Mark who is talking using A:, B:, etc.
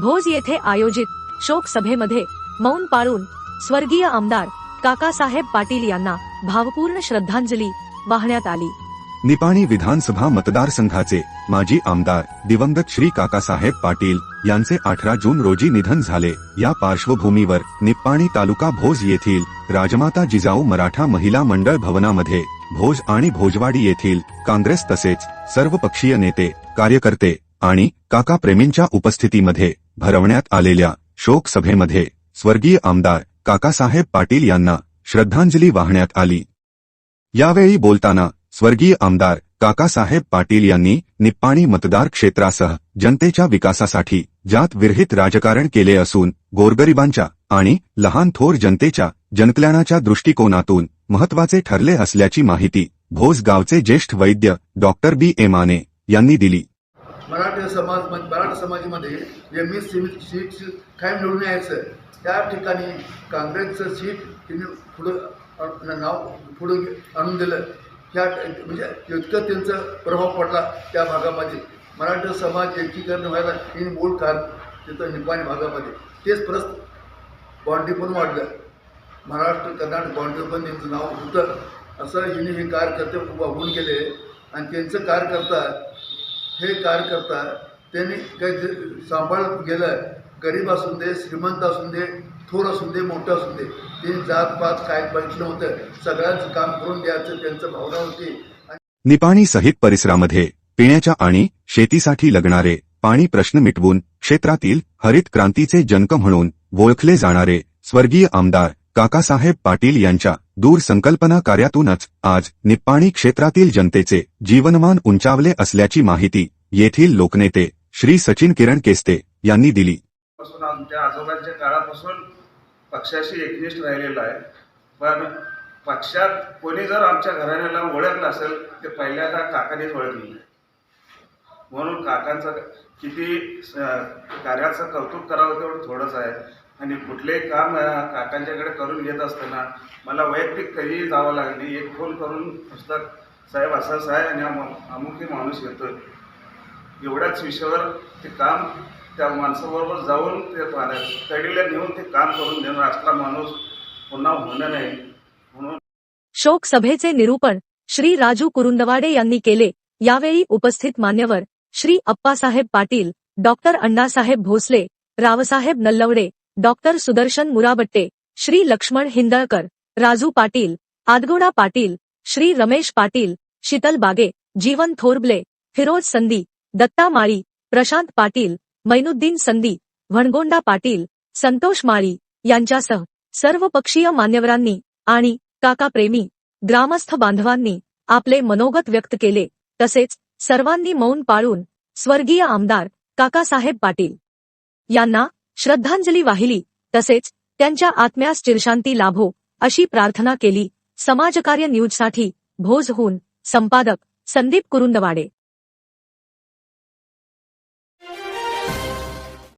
A: भोज येथे आयोजित शोक सभेमध्ये मौन पाळून स्वर्गीय आमदार काकासाहेब पाटील यांना भावपूर्ण श्रद्धांजली वाहण्यात आली.
B: निपाणी विधानसभा मतदारसंघाचे माजी आमदार दिवंगत श्री काकासाहेब पाटील यांचे अठरा जून रोजी निधन झाले. या पार्श्वभूमीवर निप्पाणी तालुका भोज येथील राजमाता जिजाऊ मराठा महिला मंडळ भवनामध्ये भोज आणि भोजवाडी येथील काँग्रेस तसेच सर्वपक्षीय नेते कार्यकर्ते आणि काका प्रेमींच्या उपस्थितीमध्ये भरवण्यात आलेल्या शोक सभेमध्ये स्वर्गीय आमदार काकासाहेब पाटील यांना श्रद्धांजली वाहण्यात आली. यावेळी बोलताना स्वर्गीय आमदार काकासाहेब पाटील यांनी निप्पाणी मतदार क्षेत्रासह जनतेच्या विकासासाठी जात विरहित राजकारण केले असून गोरगरिबांच्या आणि लहान थोर जनतेच्या जनकल्याणाच्या दृष्टिकोनातून महत्त्वाचे ठरले असल्याची माहिती भोज गावचे ज्येष्ठ वैद्य डॉक्टर बी ए माने यांनी दिली.
C: मराठी समाज मराठा समाजामध्ये एम एस सी सीट कायम निवडून यायचं त्या ठिकाणी काँग्रेसचं सीट तिने पुढं नाव पुढं आणून दिलं. त्या म्हणजे इतकं त्यांचा प्रभाव पडला त्या भागामध्ये. मराठी समाज एकीकरण व्हायला हे मूळ कारण तिथं निपाणी भागामध्ये. तेच परत बाँड्री पण वाढलं. महाराष्ट्र कर्नाटक बाँड्री पण त्यांचं नाव होतं. असं हिने हे कार्यकर्ते वाहून गेले. आणि त्यांचं कार्यकर्ता हे कार्यकर्ता त्यांनी काही सांभाळत गेलं गरीब असून दे श्रीमंत असून दे थोर असून दे मोठं असून दे त्यांनी जातपात काय बघितलं होतं सगळ्यांचं काम करून द्यायचं त्यांचं भावना होती.
B: निपाणी सहित परिसरामध्ये पिण्याच्या आणि शेतीसाठी लागणारे पाणी प्रश्न मिटवून क्षेत्रातील हरित क्रांतीचे जनक म्हणून ओळखले जाणारे स्वर्गीय आमदार काकासाहेब पाटील यांच्या दूरसंकल्पना कार्यातूनच आज निप्पाणी क्षेत्रातील जनतेचे जीवनमान उंचावले असल्याची माहिती येथील लोकनेते श्री सचिन किरण केस्ते यांनी दिली.
D: आमच्या आजोबांच्या काळापासून पक्षाशी एकनिष्ठ राहिलेला आहे. पण पक्षात कोणी जर आमच्या घराण्याला ओळखलं असेल ते पहिल्यांदा काकानेच ओळखलेलं आहे. म्हणून काकांचं किती कार्याचं कौतुक करावं तेवढं थोडंच आहे. आणि कुठलेही काम काकांच्याकडे करून घेत असताना मला वैयक्तिक कधीही जावं लागली एक फोन करून पुस्तक साहेब असाच आहे आणि अमुखी माणूस येतो एवढ्याच विषयावर ते काम त्या माणसाबरोबर जाऊन ते पाण्यात तडीला नेऊन ते काम करून देणार असला माणूस पुन्हा होणं नाही. म्हणून
A: शोक सभेचे निरूपण श्री राजू कुरुंदवाडे यांनी केले. यावेळी उपस्थित मान्यवर श्री अप्पासाहेब पाटील डॉक्टर अण्णासाहेब भोसले रावसाहेब नल्लवडे डॉक्टर सुदर्शन मुराबट्टे श्री लक्ष्मण हिंदळकर राजू पाटील आदगोडा पाटील श्री रमेश पाटील शीतल बागे जीवन थोरबले फिरोज संदी दत्ता माळी प्रशांत पाटील मैनुद्दीन संदी वणगोंडा पाटील संतोष माळी यांच्यासह सर्व पक्षीय मान्यवरांनी आणि काकाप्रेमी ग्रामस्थ बांधवांनी आपले मनोगत व्यक्त केले. तसेच सर्वांनी मौन पाळून स्वर्गीय आमदार काकासाहेब पाटील यांना श्रद्धांजली वाहिली तसेच त्यांच्या आत्म्यास चिरशांती लाभो अशी प्रार्थना केली. समाजकार्य न्यूजसाठी भोजहून संपादक संदीप कुरुंदवाडे.